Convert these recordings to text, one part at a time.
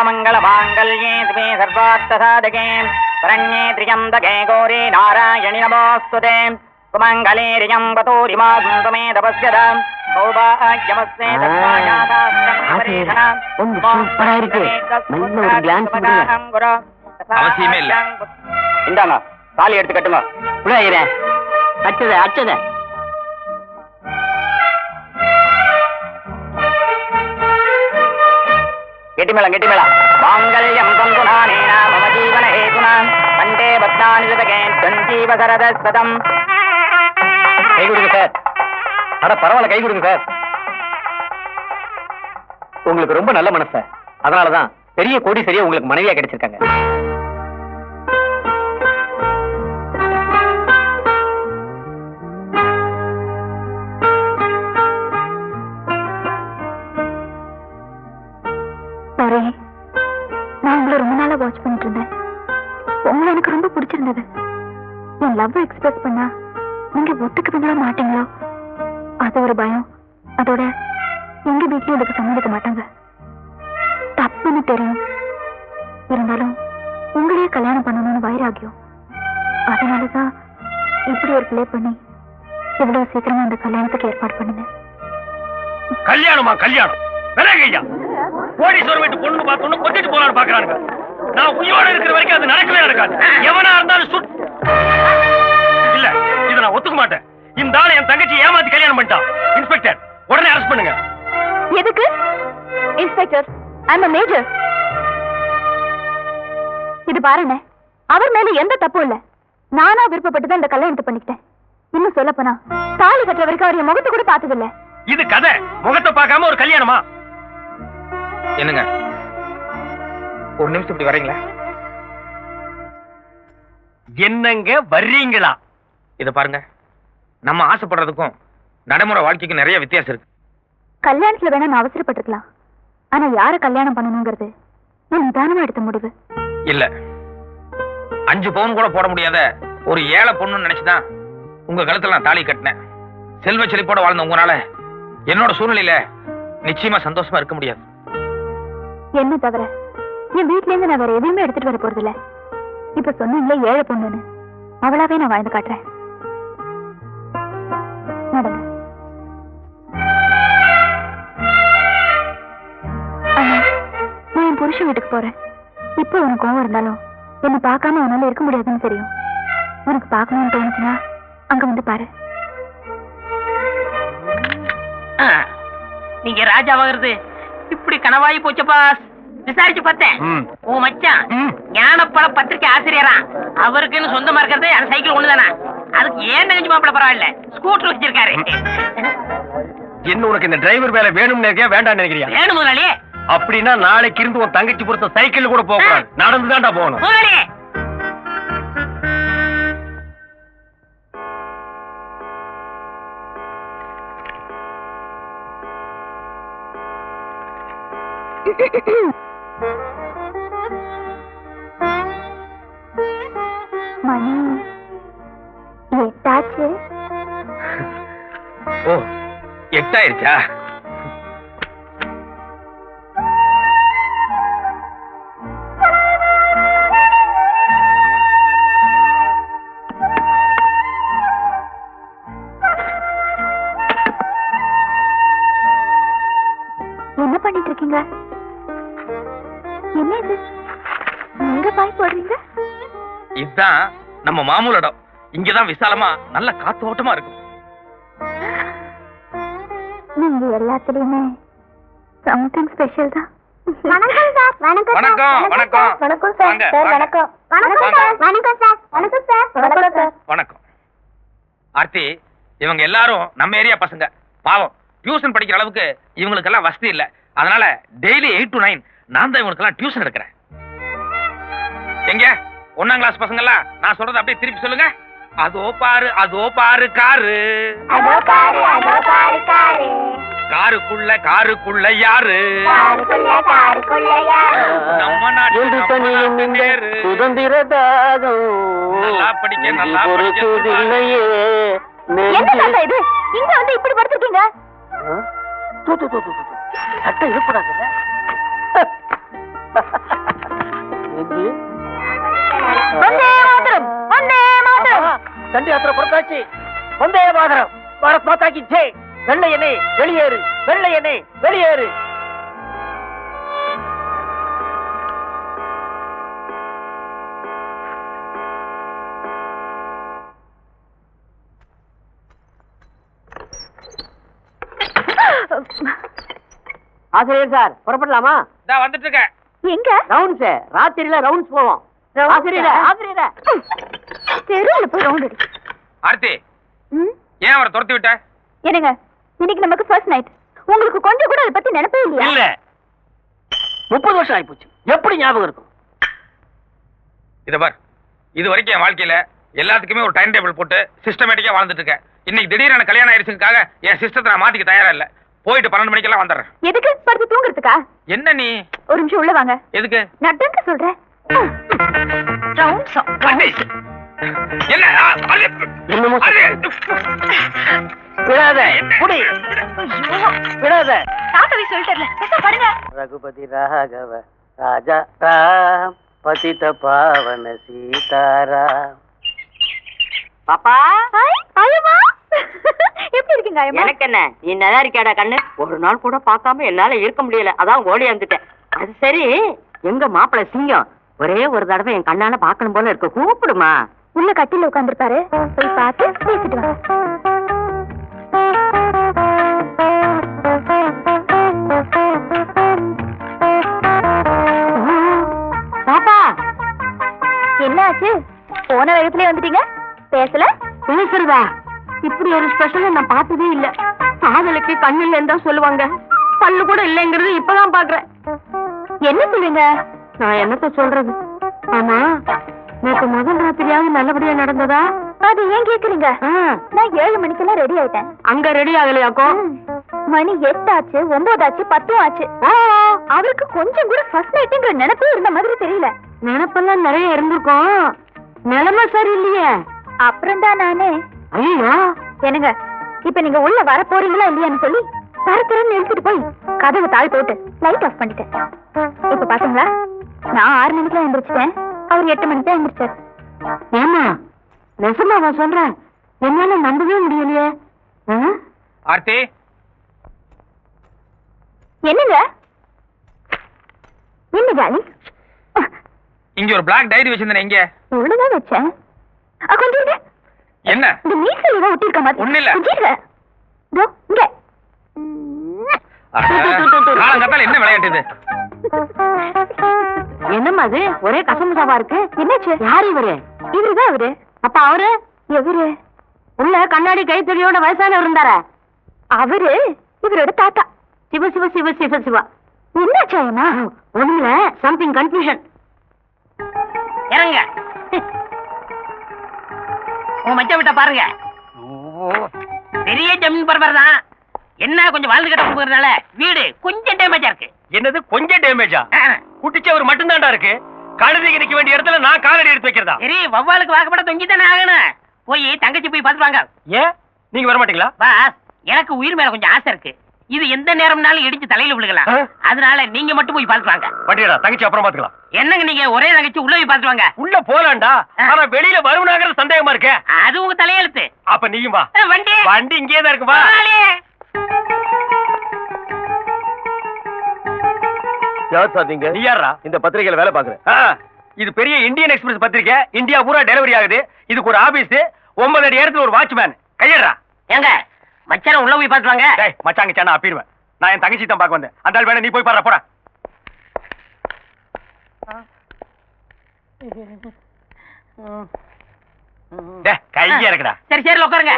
சர்வமங்கள மாங்கல்யே சிவே சர்வார்த்த சாதகே சரண்யே திரியம்பகே கோரி நாராயணி நமோஸ்துதே சுமங்கலே ரியம்பதோ ரிமாகுந்தமே தபஸ்யதாம் அவசியமே இல்ல இந்தாங்க தாலி எடுத்து கட்டுங்க அச்சத அச்சத கை கொடுங்க சார். அட பரவாயில்ல கை கொடுங்க சார். உங்களுக்கு ரொம்ப நல்ல மனசு அதனாலதான் பெரிய கோடி சரியா உங்களுக்கு மனைவியா கிடைச்சிருக்காங்க. பண்ணிட்டு இருந்தேன் உங்களை எனக்கு ரொம்ப பிடிச்சிருந்தது. என் லவ் எக்ஸ்பிரஸ் பண்ணா நீங்க ஒத்துக்குவீங்களோ மாட்டீங்களோ? அது ஒரு பயம். அதோட எங்க வீட்லயும் இதுக்கு சம்மதிக்க மாட்டாங்க. தப்புன்னு தெரியும். இருந்தாலும் உங்களையே கல்யாணம் பண்ணணும்னு வைராகியம் அதனாலதான் இப்படி ஒரு பிளே பண்ணி இவ்வளவு சீக்கிரமா அந்த கல்யாணத்துக்கு ஏற்பாடு பண்ணினேன். கல்யாணமா கல்யாணம். விலகையா? கோடீஸ்வரம் வீட்டு பொண்ணு பார்த்தோன்னு கொத்திட்டு போலான்னு பாக்குறாங்க நான் உயிரோட இருக்கிற வரைக்கும் அது நடக்கவே நடக்காது. எவனா இருந்தாலும் சுட் இல்ல இதை நான் ஒத்துக்க மாட்டேன். இந்த ஆளு என் தங்கச்சி ஏமாத்தி கல்யாணம் பண்ணிட்டான். இன்ஸ்பெக்டர் உடனே அரெஸ்ட் பண்ணுங்க. எதுக்கு? இன்ஸ்பெக்டர் ஐம் மேஜர் இது பாருங்க அவர் மேல எந்த தப்பும் இல்ல. நானா விருப்பப்பட்டு தான் இந்த கல்யாணத்தை பண்ணிக்கிட்டேன். இன்னும் சொல்ல போனா தாலி கட்டுற வரைக்கும் அவர் என் முகத்தை கூட பார்த்தது இல்ல இது கதை. முகத்தை பார்க்காம ஒரு கல்யாணமா? என்னங்க? ஒரு நிமிஷம் இப்படி வரீங்களா? என்னங்க வர்றீங்களா? இத பாருங்க. நம்ம ஆசைப்படுறதுக்கும் நடைமுறை வாழ்க்கைக்கு நிறைய வித்தியாசம் இருக்கு. கல்யாணத்துல வேணா நான் அவசரப்பட்டிருக்கலாம் ஆனா யார கல்யாணம் பண்ணணுங்கிறது நான் நிதானமா எடுத்த முடிவு. இல்ல. அஞ்சு பவுன் கூட போட முடியாத ஒரு ஏழை பொண்ணுன்னு நினைச்சுதான் உங்க கழுத்துல நான் தாலி கட்டினேன். செல்வ செழிப்போட வாழ்ந்த உங்களால என்னோட சூழ்நிலையில நிச்சயமா சந்தோஷமா இருக்க முடியாது. என்ன தவிர? என் வீட்ல இருந்து நான் வேற எதுவுமே எடுத்துட்டு வர போறது இல்ல இப்ப சொன்னீங்களே ஏழை பொண்ணுன்னு. அவளாவே நான் வாழ்ந்து காட்டுறேன். நடங்க. புருஷன் வீட்டுக்கு போறேன். இப்போ உனக்கு கோவம் இருந்தாலும் என்ன பார்க்காம உன்னால இருக்க முடியாதுன்னு தெரியும். உனக்கு பார்க்கணும்னு தோணுச்சுன்னா அங்க வந்து பாரு. நீங்க ராஜாவாகிறது இப்படி கனவாயி போச்சப்பா. விசாரிச்சு பார்த்தேன். உன் மச்சான் ஞானப்பழ பத்திரிக்கை ஆசிரியரா. அவருக்குன்னு சொந்தமா இருக்கிறது அந்த சைக்கிள் ஒண்ணுதானா? அதுக்கு ஏன் தங்கச்சி மாப்பிள பரவாயில்ல? ஸ்கூட்டர் வச்சிருக்காரு. என்ன உனக்கு இந்த டிரைவர் வேலை வேணும்னு நினைக்கியா வேண்டாம்னு நினைக்கிறியா? வேணும் முதலாளி. அப்படின்னா நாளைக்கு இருந்து உன் தங்கச்சி பொறுத்த சைக்கிள் கூட போக கூடாது. நடந்து தான்டா போகணும். முதலாளி. மணி ஓ எட்டாயிருச்சா? என்ன பண்ணிட்டு இருக்கீங்க என்ன இது? எங்க பாய் போடுறீங்க? இதுதான் நம்ம மாமூல் இடம் இங்கதான் விசாலமா நல்ல காத்தோட்டமா இருக்கும். நீங்க எல்லாத்துலயுமே சம்திங் ஸ்பெஷல் தான். வணக்கம் சார் வணக்கம் வணக்கம், வணக்கம். வணக்கம். வாங்க, வாங்க. வணக்கம். வணக்கம். சார் வணக்கம் சார் வணக்கம் சார் வணக்கம் சார் வணக்கம். ஆர்த்தி இவங்க எல்லாரும் நம்ம ஏரியா பசங்க. பாவம். டியூஷன் படிக்கிற அளவுக்கு இவங்களுக்கெல்லாம் வசதி இல்ல. அதனால டெய்லி எயிட் டு நைன் நான் தான் இவங்களுக்கெல்லாம் டியூஷன் எடுக்கிறேன். எங்க? ஒன்னாம் கிளாஸ் பசங்க எல்லாம் நான் சொல்றதை அப்படியே திருப்பி சொல்லுங்க. அதோ பாரு அதோ பாரு காரு. அதோ பாரு அதோ பாரு காரு. காருக்குள்ள காருக்குள்ள யாரு? காருக்குள்ள காருக்குள்ள யாரு? நம்ம நாட்டு. சுதந்திர தாகம் நல்லா படிக்க, நல்லா ஒரு படிக்க சூதில்லையே. என்ன தாத்தா இது? இங்க வந்து இப்படி படுத்திருக்கீங்க? சட்டை இருப்படாதுல்ல தண்டி யாத்திரை புறத்தாச்சு வந்தே மாதரம். பாரத் மாதாக்கு ஜெய் வெள்ளை எண்ணெய் வெளியேறு. வெள்ளை எண்ணெய் வெளியேறு. ஆசிரியர் சார் புறப்படலாமா? இதா வந்துட்டு இருக்கேன். எங்க? ரவுண்ட்ஸ் ராத்திரியில ரவுண்ட்ஸ் போவோம். ஆசிரியரே. ஆசிரியரே. தெருவுல போய் ரவுண்ட் அடி ஆர்த்தி. ம்? ஏன் அவரை துரத்தி விட்ட? என்னங்க இன்னைக்கு நமக்கு ஃபர்ஸ்ட் நைட் உங்களுக்கு கொஞ்சம் கூட அதை பத்தி நினைப்பே இல்லையா? இல்ல. முப்பது வருஷம் ஆயிப்போச்சு. எப்படி ஞாபகம் இருக்கும்? இத பார். இது வரைக்கும் என் வாழ்க்கையில எல்லாத்துக்குமே ஒரு டைம் டேபிள் போட்டு சிஸ்டமேட்டிக்கா வாழ்ந்துட்டு இருக்கேன். இன்னைக்கு திடீர்னு கல்யாணம் ஆயிடுச்சுக்காக என் சிஸ்டத்தை நான் மாத்திக்க தயாரா இல்ல. போயிட்டு பன்னெண்டு மணிக்கெல்லாம் வந்துடுறேன். எதுக்கு? படுத்து தூங்குறதுக்கா? என்ன நீ? ஒரு நிமிஷம் உள்ள வாங்க. எதுக்கு? நட்டங்க சொல்றேன். ரவுண்ட் சாங் என்ன? விடாத. புடி விடாத. தாத்தவி சொல்லிட்டல ரகுபதி ராகவ ராஜா ராம் பதித பாவன சீதாராம் பாப்பா? ஆயமா எப்படி இருக்கீங்க எனக்கு என்ன? நீ நல்லா இருக்கியாடா கண்ணு? ஒரு நாள் கூட பார்க்காம என்னால இருக்க முடியல. அதான் ஓடி வந்துட்டேன். அது சரி எங்க மாப்பிளை சிங்கம்? ஒரே ஒரு தடவை என் கண்ணால பார்க்கணும் போல இருக்கு. கூப்பிடுமா? உள்ள கட்டில உட்கார்ந்திருப்பாரு. போய் பார்த்து பேசிட்டு வாங்க பாப்பா என்ன ஆச்சு? போன வேகத்திலே வந்துட்டீங்க? பேசல? பேசுறதா? இப்படி ஒரு ஸ்பெஷல் நான் பார்த்ததே இல்ல. காதலுக்கு கண்ணு இல்லைன்னு தான் சொல்லுவாங்க. பல்லு கூட இல்லைங்கிறது இப்பதான் பாக்குறேன் என்ன சொல்றீங்க? நான் என்னத்த சொல்றது? ஆமா நேற்று முதல் ராத்திரியாவது நல்லபடியா நடந்ததா? அது ஏன் கேக்குறீங்க? நான் ஏழு மணிக்கெல்லாம் ரெடி ஆயிட்டேன். அங்க ரெடி ஆகலையாக்கும் ம். மணி எட்டாச்சு ஒன்பதாச்சு பத்தும் ஆச்சு. அவருக்கு கொஞ்சம் கூட ஃபர்ஸ்ட் நைட்டுங்கிற நினைப்பே இருந்த மாதிரி தெரியல. நினப்பெல்லாம் நிறைய இருந்திருக்கும் நிலைமை சரியில்லையே. அப்புறம் தான் நானே. ஐயோ. என்னங்க இப்ப நீங்க உள்ள வர போறீங்களா இல்லையான்னு சொல்லி தரத்துறன்னு எடுத்துட்டு போய் கதவு தாழ் போட்டு லைட் ஆஃப் பண்ணிட்டேன். இப்ப பாத்தீங்களா? நான் ஆறு மணிக்கு எந்திரிச்சிட்டேன். அவர் எட்டு மணிக்கு தான் எந்திரிச்சார். ஏமா நெசமா நான் சொல்றேன் என்னால நம்பவே முடியலையே? ஆர்த்தி. என்னங்க? என்ன ஜாலி? இங்க ஒரு பிளாக் டைரி வச்சிருந்தேன் இங்க. உள்ளதான் வச்சேன்? கொஞ்சம். என்ன? இந்த மீசல் ஏதோ ஒட்டிருக்க மாதிரி. ஒண்ணும் இல்ல. இங்க. என்ன விளையாட்டு இது என்னம்மா அது ஒரே கசமுசாவா இருக்கு? என்னாச்சு? யார் இவரு? இவருதான் அவரு. அப்ப அவரு? எவரு? உள்ள கண்ணாடி கைத்தறியோட வயசானவர் இருந்தாரா. அவரு? இவரோட தாத்தா. சிவ சிவ சிவ சிவ சிவா. என்னாச்சு ஆயமா ஒண்ணுல சம்திங் கன்ஃபியூஷன் இறங்க. உன் மச்ச விட்ட பாருங்க. பெரிய ஜமீன் பரபர தான் என்ன கொஞ்சம் வாழ்ந்து கட்ட போகிறதுனால வீடு கொஞ்சம் டேமேஜா இருக்கு. என்னது கொஞ்சம் டேமேஜா குட்டிச்சவர் மட்டும்தான்டா இருக்கு. கழுதைக்கு நிக்க வேண்டிய இடத்துல நான் காலடி எடுத்து வைக்கிறதா? சரி வவ்வாலுக்கு வாக்கப்பட தொங்கி தானே ஆகணும். போய் தங்கச்சி போய் பார்த்துட்டு வாங்க. ஏன்? நீங்க வர மாட்டீங்களா? பாஸ் எனக்கு உயிர் மேல கொஞ்சம் ஆசை இருக்கு. இது எந்த நேரம்னாலும் இடிச்சு தலையில விழுகலாம்? அதனால நீங்க மட்டும் போய் பார்த்துட்டு வாங்க. வண்டியடா தங்கச்சி அப்புறம் பாத்துக்கலாம் என்னங்க நீங்க ஒரே தங்கச்சி உள்ள போய் பார்த்துட்டு வாங்க. உள்ள போலாம்டா. ஆனா வெளியில வருவனாங்கிறது சந்தேகமா இருக்கே. அது உங்க தலையெழுத்து. அப்ப நீயும் வா. வண்டி. வண்டி இங்கேயே தான் இருக்கு வா. யார் சாதிங்க நீ யாரா இந்த பத்திரிகையில வேலை பாக்குறேன் இது பெரிய இந்தியன் எக்ஸ்பிரஸ் பத்திரிக்கை. இந்தியா பூரா டெலிவரி ஆகுது. இதுக்கு ஒரு ஆபீஸ் ஒன்பது அடி இடத்துல ஒரு வாட்ச்மேன் கையடுறா. ஏங்க மச்சான உள்ள போய் பார்த்துட்டு வாங்க டேய் மச்சாங்க சேனா அப்பிடுவேன் நான் என் தங்கச்சி தான் பார்க்க வந்தேன். அந்த ஆள் வேணா நீ போய் பாரு போடா. டேய் கையா இருக்குடா சரி சரி உட்காருங்க.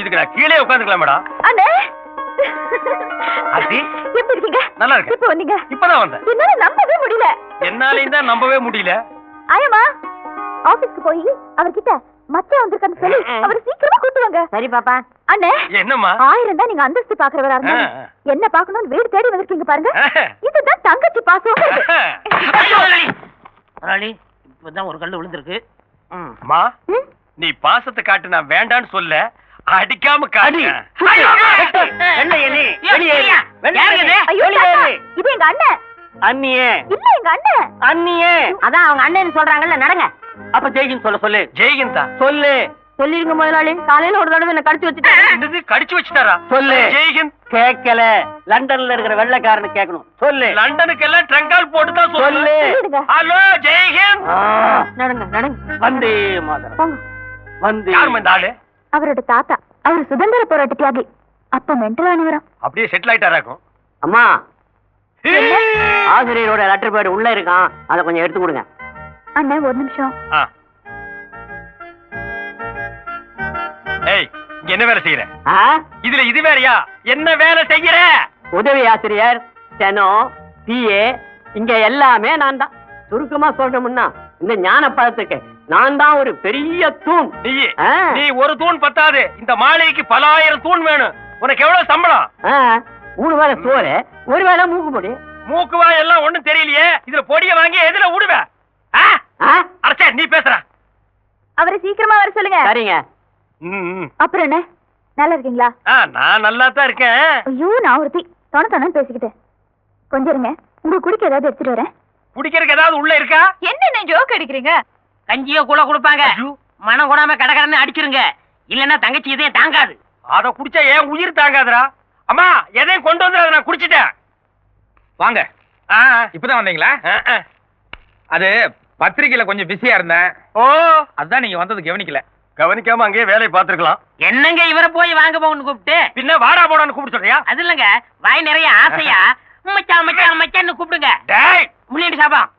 இதுக்கு நான் கீழே உட்காந்துக்கலாம் மேடம் அண்ணே! ஆர்த்தி? எப்படி இருக்கீங்க நல்லா இருக்கேன். இப்ப வந்தீங்க இப்பதான் வந்தேன் என்னால நம்பவே முடியல என்னாலையும் தான் நம்பவே முடியல ஆயமா ஆபீஸ்க்கு போய் அவர்கிட்ட மச்சான் வந்திருக்கான்னு சொல்லி அவர் சீக்கிரமா கூட்டு வாங்க சரி பாப்பா அண்ணே என்னம்மா ஆயிரம் தான் நீங்க அந்தஸ்து பாக்குறவரா ஆ. என்ன பாக்கணும்னு வீடு தேடி வந்திருக்கீங்க பாருங்க. இதுதான் தங்கச்சி பாசம். முதலாளி இப்பதான் ஒரு கல்லு விழுந்திருக்கு. அம்மா? நீ பாசத்தை காட்டு நான் வேண்டான்னு சொல்ல அடிக்காம காடி வெள்ளைய நீ. யாருங்க இது? எங்க அண்ணன். அண்ணியே. இல்ல எங்க அண்ணன். அண்ணியே. அதான் அவங்க அண்ணன் சொல்றாங்கல்ல நடங்க. அப்ப ஜெய்கின் சொல்ல சொல்லு. ஜெய்கிந்தா சொல்லு. சொல்லிருங்க முதலாளி. காலையில ஒரு தடவை என்ன கடிச்சு வச்சுட்டேன். என்னது? கடிச்சு வச்சுட்டாரா? சொல்லு. ஜெய்ஹிந்த்? கேட்கல. லண்டன்ல இருக்கிற வெள்ளைக்காரனு கேட்கணும். சொல்லு. லண்டனுக்கு எல்லாம் ட்ரங்கால் போட்டு தான் சொல்லு. ஹலோ ஆ, நடங்க நடங்க. வந்தே போங்க. வந்தே. யாரும்மா இந்த ஆளு? அவரோட தாத்தா. அவர் சுதந்திர போராட்ட தியாகி. அப்ப மென்டல் ஆனவரம் அப்படியே செட்டில் ஆயிட்டாராக்கும் அம்மா ஆசிரியரோட லெட்டர் பேட் உள்ள இருக்கான். அதை கொஞ்சம் எடுத்து கொடுங்க. அண்ணன் ஒரு நிமிஷம். ஆ. ஏய் இங்க என்ன வேலை செய்யற? ஆ? இதுல இது வேறயா என்ன வேலை செய்யற? உதவி ஆசிரியர் ஸ்டெனோ பிஏ இங்க எல்லாமே நான் தான் சுருக்கமா சொல்லணும்னா இந்த ஞான பழத்துக்கு நான் தான் ஒரு பெரிய தூண். நீ ஒரு தூண் பத்தாது. இந்த மாளிகைக்கு பல ஆயிரம் தூண் வேணும். உனக்கு எவ்வளவு சம்பளம்? ஆ, மூணு வேளை சோறு ஒரு வேளை மூக்கு பொடி. மூக்குவா எல்லாம் ஒண்ணும் தெரியலையே. இதுல பொடிய வாங்கி எதுல விடுவ? அரசே நீ பேசுற அவரை சீக்கிரமா வர சொல்லுங்க. சரிங்க. அப்புறம் என்ன? நல்லா இருக்கீங்களா? ஆ, நான் நல்லா தான் இருக்கேன். ஐயோ நான் ஒருத்தி தொண தொணன்னு பேசிக்கிட்டேன் கொஞ்சம் இருங்க. உங்க குடிக்க ஏதாவது எடுத்துட்டு வரேன். குடிக்கிறதுக்கு ஏதாவது உள்ள இருக்கா? என்ன ஜோக் அடிக்கிறீங்க? கஞ்சியோ கூட கொடுப்பாங்க. மனம் கூடாம கடகடன்னு அடிச்சிருங்க. இல்லன்னா தங்கச்சி இதையும் தாங்காது. அத குடிச்சா ஏன் உயிர் தாங்காதுடா. அம்மா எதையும் கொண்டு வந்து நான் குடிச்சிட்டேன். வாங்க. ஆ, இப்பதான் வந்தீங்களா? ஆ, ஆ. அது பத்திரிக்கையில கொஞ்சம் பிஸியா இருந்தேன். ஓ. அதான் நீங்க வந்தது கவனிக்கல. கவனிக்காம அங்கேயே வேலையை பார்த்திருக்கலாம். என்னங்க இவரை போய் வாங்க போகணும்னு கூப்பிட்டு? பின்ன வாடா போடான்னு கூப்பிட்டு சொல்றியா? அது இல்லங்க. வாய் நிறைய ஆசையா. மச்சான் மச்சான் மச்சான்னு கூப்பிடுங்க. டேய். முன்னாடி சாபம்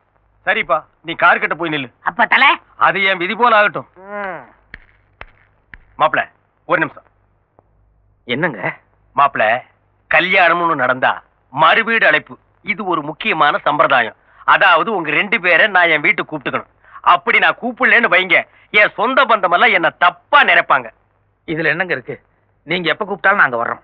சரிப்பா நீ கார் கிட்ட போய் நில்லு. அப்ப தலை. அது என் விதி போல ஆகட்டும். மாப்பிள ஒரு நிமிஷம். என்னங்க? மாப்பிள கல்யாணம்னு நடந்தா மறுவீடு அழைப்பு. இது ஒரு முக்கியமான சம்பிரதாயம். அதாவது உங்க ரெண்டு பேரை நான் என் வீட்டுக்கு கூப்பிட்டுக்கணும். அப்படி நான் கூப்பிடலன்னு வைங்க. என் சொந்த பந்தம் எல்லாம் என்ன தப்பா நினைப்பாங்க. இதுல என்னங்க இருக்கு? நீங்க எப்ப கூப்பிட்டாலும் நாங்க வர்றோம்.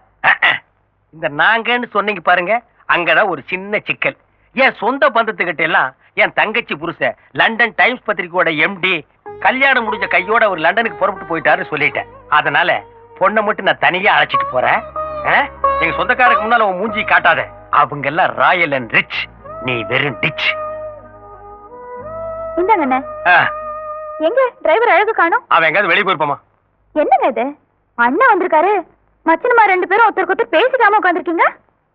இந்த நாங்கன்னு சொன்னீங்க பாருங்க அங்கதான் ஒரு சின்ன சிக்கல். என் சொந்த பந்தத்துக்கிட்ட எல்லாம் என் தங்கச்சி புருஷ லண்டன் டைம்ஸ் பத்திரிக்கையோட எம்டி கல்யாணம் முடிஞ்ச கையோட ஒரு லண்டனுக்கு புறப்பட்டு போயிட்டாருன்னு சொல்லிட்டேன். அதனால பொண்ணை மட்டும் நான் தனியா அழைச்சிட்டு போறேன்? எங்க சொந்தக்காரருக்கு முன்னால உன் மூஞ்சி காட்டாத. அவங்க எல்லாம் ராயல் அண்ட் ரிச். நீ வெறும் டிச் இந்தாங்க அண்ணன் எங்க? டிரைவர் அழகு காணோம். அவன் எங்கயாவது வெளியே போயிருப்பாமா? என்னங்க இது? அண்ணன் வந்திருக்காரு. மச்சனமா ரெண்டு பேரும் ஒருத்தருக்கு ஒருத்தர் பேசிக்காம உட்காந்துருக்கீங்க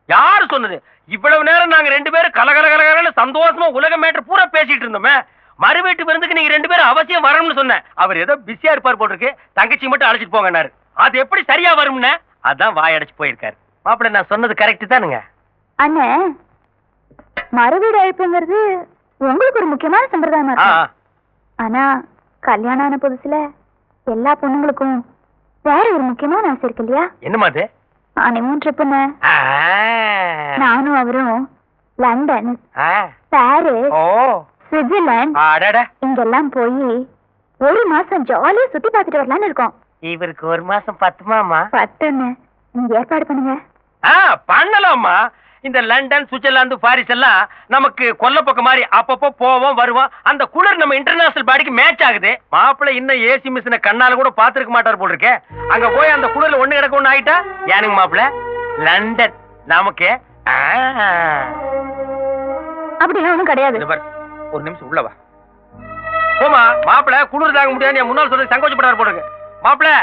யாரு சொன்னது? இவ்வளவு நேரம் நாங்க ரெண்டு பேரும் கலகல கலகலன்னு சந்தோஷமா உலக மேட்டர் பூரா பேசிட்டு இருந்தோமே. மறு வீட்டு விருந்துக்கு நீங்க ரெண்டு பேரும் அவசியம் வரணும்னு சொன்னேன். அவர் ஏதோ பிஸியா இருப்பார் போல இருக்கு தங்கச்சி மட்டும் அழைச்சிட்டு போங்கன்னாரு. அது எப்படி சரியா வரும்னு? அதான் வாயடைச்சு போயிருக்காரு. மாப்பிள்ள நான் சொன்னது கரெக்ட் தானுங்க. அண்ணன் மறுவீடு அழைப்புங்கிறது உங்களுக்கு ஒரு முக்கியமான சம்பிரதாயமா ஆனா கல்யாணம் ஆன புதுசுல எல்லா பொண்ணுங்களுக்கும் வேற ஒரு முக்கியமான ஆசை இருக்கு இல்லையா? என்னம்மா அது? நானும் அவரும் லண்டன் ஆ, பாரிஸ் ஓ. சுவிட்சர்லாந்து இங்கெல்லாம் போய் ஒரு மாசம் ஜாலியா சுத்தி பார்த்துட்டு வரலாம்னு இருக்கோம். இவருக்கு ஒரு மாசம் பத்துமாமா? பத்துன்னு. நீங்க ஏற்பாடு பண்ணுங்க. பண்ணலாமா இந்த லண்டன் சுவிட்சர்லாந்து பாரிஸ் எல்லாம் நமக்கு கொல்லப்பக்க மாதிரி அப்பப்போ போவோம் வருவோம். அந்த குளிர் நம்ம இன்டர்நேஷனல் பாடிக்கு மேட்ச் ஆகுது. மாப்பிள்ளை இன்னும் ஏசி மிஷினை கண்ணால கூட பாத்துருக்க மாட்டார் போல் இருக்கே அங்க போய் அந்த குளிர்ல ஒண்ணு கிடக்க ஒண்ணு ஆயிட்டா? ஏனுங்க மாப்பிள்ளை? லண்டன். நமக்கு ஆ. அப்படிலாம் ஒண்ணும் கிடையாது. ஒரு நிமிஷம் உள்ள வா. போமா மாப்பிள்ளை குளிர் தாங்க முடியாது என் முன்னாள் சொல்றது சங்கோச்சப்படார் போல் இருக்கு மாப்பிள்ளை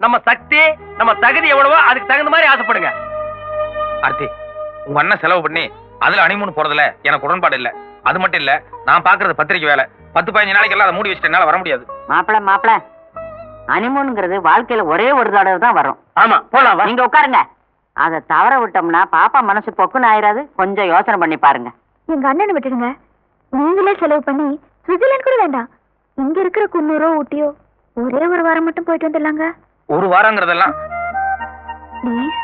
நம்ம சக்தி நம்ம தகுதி எவ்வளவோ அதுக்கு தகுந்த மாதிரி ஆசைப்படுங்க. ஆர்த்தி உங்க அண்ணன் செலவு பண்ணி அதுல அனிமூன் போறதுல எனக்கு உடன்பாடு இல்ல. அது மட்டும் இல்ல நான் பாக்குறது பத்திரிக்கை வேலை. பத்து பதினஞ்சு நாளைக்கு எல்லாம் அதை மூடி வச்சுட்டு என்னால வர முடியாது. மாப்பிள மாப்பிள அனிமூனுங்கிறது வாழ்க்கையில ஒரே ஒரு தடவை தான் வரும். ஆமா போலாம் வா. நீங்க உட்காருங்க. அதை தவற விட்டோம்னா பாப்பா மனசு பொக்குன்னு ஆயிராது. கொஞ்சம் யோசனை பண்ணி பாருங்க. எங்க அண்ணனை விட்டுடுங்க. நீங்களே செலவு பண்ணி சுவிட்சர்லாந்து கூட வேண்டாம். இங்க இருக்கிற குன்னூரோ ஊட்டியோ ஒரே ஒரு வாரம் மட்டும் போயிட்டு வந்துடலாங்க. ஒரு வாரங்கிறதெல்லாம் ப்ளீஸ்.